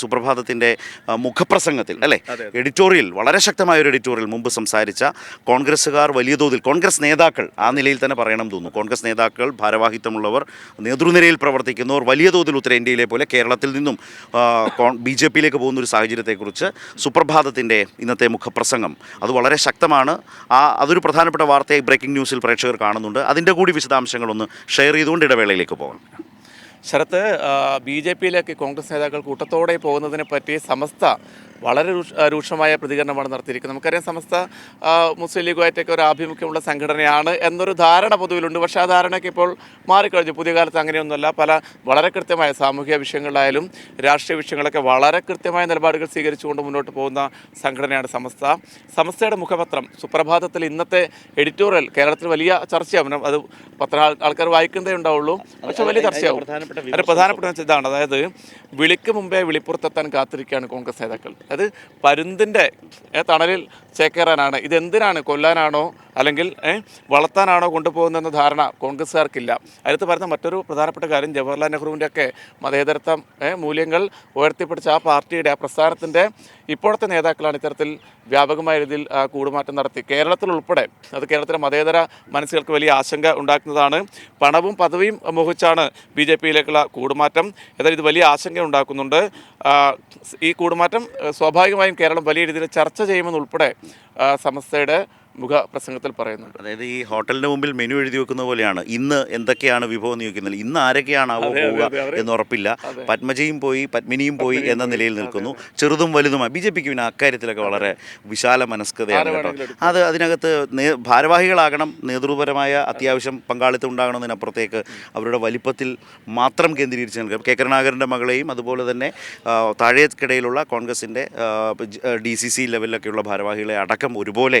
സുപ്രഭാതത്തിന്റെ മുഖപ്രസംഗത്തിൽ അല്ലേ? എഡിറ്റോറിയൽ വളരെ ശക്തമായ ഒരു എഡിറ്റോറിയൽ മുമ്പ് സംസാരിച്ച കോൺഗ്രസ്സുകാർ വലിയ തോതിൽ കോൺഗ്രസ് നേതാക്കൾ ആ നിലയിൽ തന്നെ പറയണം തോന്നുന്നു. കോൺഗ്രസ് നേതാക്കൾ ഭാരവാഹിത്വമുള്ളവർ നേതൃനിരയിൽ പ്രവർത്തിക്കുന്നവർ വലിയ തോതിൽ ഉത്തരേന്ത്യയിലെ പോലെ കേരളത്തിൽ നിന്നും ബി ജെ പിയിലേക്ക് പോകുന്ന ഒരു സാഹചര്യത്തെക്കുറിച്ച് സുപ്രഭാതത്തിന്റെ ഇന്നത്തെ മുഖപ്രസംഗം. അത് വളരെ ശക്തമാണ്. ആ അതൊരു പ്രധാനപ്പെട്ട വാർത്തയായി ബ്രേക്കിംഗ് ന്യൂസിൽ പ്രേക്ഷകർ കാണുന്നുണ്ട്. അതിന്റെ കൂടി വിശദാംശങ്ങളൊന്ന് ഷെയർ ചെയ്തുകൊണ്ട് ഇടവേളയിലേക്ക് പോകാം. ശരത്ത് ബി ജെ പിയിലേക്ക് കോൺഗ്രസ് നേതാക്കൾ കൂട്ടത്തോടെ പോകുന്നതിനെ പറ്റി സമസ്ത വളരെ രൂക്ഷ- രൂക്ഷമായ പ്രതികരണമാണ് നടത്തിയിരിക്കുന്നത്. നമുക്കറിയാം സമസ്ത മുസ്ലിം ലീഗുമായിട്ടൊക്കെ ഒരു ആഭിമുഖ്യമുള്ള സംഘടനയാണ് എന്നൊരു ധാരണ പൊതുവിലുണ്ട്. പക്ഷേ ആ ധാരണയൊക്കെ ഇപ്പോൾ മാറിക്കഴിഞ്ഞു. പുതിയ കാലത്ത് അങ്ങനെയൊന്നുമല്ല. പല വളരെ കൃത്യമായ സാമൂഹിക വിഷയങ്ങളിലായാലും രാഷ്ട്രീയ വിഷയങ്ങളൊക്കെ വളരെ കൃത്യമായ നിലപാടുകൾ സ്വീകരിച്ചുകൊണ്ട് മുന്നോട്ട് പോകുന്ന സംഘടനയാണ് സമസ്ത. സമസ്തയുടെ മുഖപത്രം സുപ്രഭാതത്തിൽ ഇന്നത്തെ എഡിറ്റോറിയൽ കേരളത്തിൽ വലിയ ചർച്ചയാവും. അത് പത്ര ആൾ- ആൾക്കാർ വായിക്കുന്നതേ ഉണ്ടാവുള്ളൂ. പക്ഷെ വലിയ ചർച്ചയാവും. ഒരു പ്രധാനപ്പെട്ട ഇതാണ്. അതായത് വിളിക്ക് മുമ്പേ വിളിപ്പുറത്തെത്താൻ കാത്തിരിക്കുകയാണ് കോൺഗ്രസ് നേതാക്കൾ. അത് പരുന്തിന്റെ തണലിൽ ചേക്കേറാനാണ്. ഇതെന്തിനാണ്? കൊല്ലാനാണോ? അല്ലെങ്കിൽ വളർത്താനാണോ കൊണ്ടുപോകുന്നതെന്ന ധാരണ കോൺഗ്രസ്സുകാർക്കില്ല. അതിനകത്ത് പറയുന്ന മറ്റൊരു പ്രധാനപ്പെട്ട കാര്യം ജവഹർലാൽ നെഹ്റുവിന്റെ ഒക്കെ മതേതരത്വം മൂല്യങ്ങൾ ഉയർത്തിപ്പിടിച്ച ആ പാർട്ടിയുടെ ആ പ്രസ്ഥാനത്തിന്റെ ഇപ്പോഴത്തെ നേതാക്കളാണ് ഇത്തരത്തിൽ വ്യാപകമായ രീതിയിൽ കൂടുമാറ്റം നടത്തി. കേരളത്തിൽ ഉൾപ്പെടെ അത് കേരളത്തിലെ മതേതര മനസ്സുകൾക്ക് വലിയ ആശങ്ക ഉണ്ടാക്കുന്നതാണ്. പണവും പദവിയും മോഹിച്ചാണ് ബി ജെ പിയിലേക്കുള്ള കൂടുമാറ്റം. ഏതായാലും ഇത് വലിയ ആശങ്ക ഉണ്ടാക്കുന്നുണ്ട്. ഈ കൂടുമാറ്റം സ്വാഭാവികമായും കേരളം വലിയ രീതിയിൽ ചർച്ച ചെയ്യുമെന്നുൾപ്പെടെ സമസ്തയുടെ മുഖപ്രസംഗത്തിൽ പറയുന്നുണ്ട്. അതായത് ഈ ഹോട്ടലിന്റെ മുമ്പിൽ മെനു എഴുതി വെക്കുന്ന പോലെയാണ്. ഇന്ന് എന്തൊക്കെയാണ് വിഭവം നിയോഗിക്കുന്നത്? ഇന്ന് ആരൊക്കെയാണ് അതെ, പോവുക എന്ന് ഉറപ്പില്ല. പത്മജയും പോയി പത്മിനിയും പോയി എന്ന നിലയിൽ നിൽക്കുന്നു. ചെറുതും വലുതുമായി ബി ജെ പിക്ക് പിന്നെ അക്കാര്യത്തിലൊക്കെ വളരെ വിശാല മനസ്കതയാണ് കേട്ടോ. അത് അതിനകത്ത് ഭാരവാഹികളാകണം നേതൃപരമായ അത്യാവശ്യം പങ്കാളിത്തം ഉണ്ടാകണമെന്നതിനപ്പുറത്തേക്ക് അവരുടെ വലിപ്പത്തിൽ മാത്രം കേന്ദ്രീകരിച്ച് നിൽക്കുക. കെ. കരുണാകരന്റെ മകളെയും അതുപോലെ തന്നെ താഴേക്കിടയിലുള്ള കോൺഗ്രസിന്റെ ഡി സി സി ലെവലിലൊക്കെയുള്ള ഭാരവാഹികളെ അടക്കം ഒരുപോലെ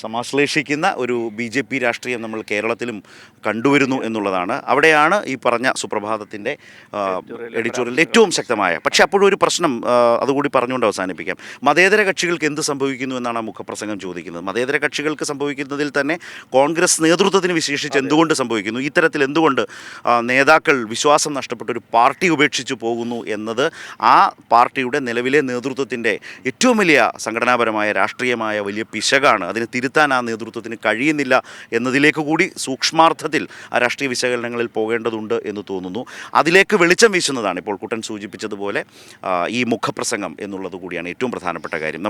സമാശ്ലേഷിക്കുന്ന ഒരു ബി ജെ പി രാഷ്ട്രീയം നമ്മൾ കേരളത്തിലും കണ്ടുവരുന്നു എന്നുള്ളതാണ്. അവിടെയാണ് ഈ പറഞ്ഞ സുപ്രഭാതത്തിന്റെ എഡിറ്റോറിയൽ ഏറ്റവും ശക്തമായ. പക്ഷേ അപ്പോഴും ഒരു പ്രശ്നം അതുകൂടി പറഞ്ഞുകൊണ്ട് അവസാനിപ്പിക്കാം. മതേതര കക്ഷികൾക്ക് എന്ത് സംഭവിക്കുന്നു എന്നാണ് ആ മുഖപ്രസംഗം ചോദിക്കുന്നത്. മതേതര കക്ഷികൾക്ക് സംഭവിക്കുന്നതിൽ തന്നെ കോൺഗ്രസ് നേതൃത്വത്തിന് വിശേഷിച്ച് എന്തുകൊണ്ട് സംഭവിക്കുന്നു? ഇത്തരത്തിൽ എന്തുകൊണ്ട് നേതാക്കൾ വിശ്വാസം നഷ്ടപ്പെട്ട ഒരു പാർട്ടി ഉപേക്ഷിച്ച് പോകുന്നു എന്നത് ആ പാർട്ടിയുടെ നിലവിലെ നേതൃത്വത്തിന്റെ ഏറ്റവും വലിയ സംഘടനാപരമായ രാഷ്ട്രീയമായ വലിയ പിശകാണ്. അതിന് അതിനെ തിരുത്താൻ ആ നേതൃത്വത്തിന് കഴിയുന്നില്ല എന്നതിലേക്ക് കൂടി സൂക്ഷ്മാർത്ഥത്തിൽ ആ രാഷ്ട്രീയ വിശകലനങ്ങളിൽ പോകേണ്ടതുണ്ട് എന്ന് തോന്നുന്നു. അതിലേക്ക് വെളിച്ചം വീശുന്നതാണ് ഇപ്പോൾ കുട്ടൻ സൂചിപ്പിച്ചതുപോലെ ഈ മുഖപ്രസംഗം എന്നുള്ളത് കൂടിയാണ് ഏറ്റവും പ്രധാനപ്പെട്ട കാര്യം.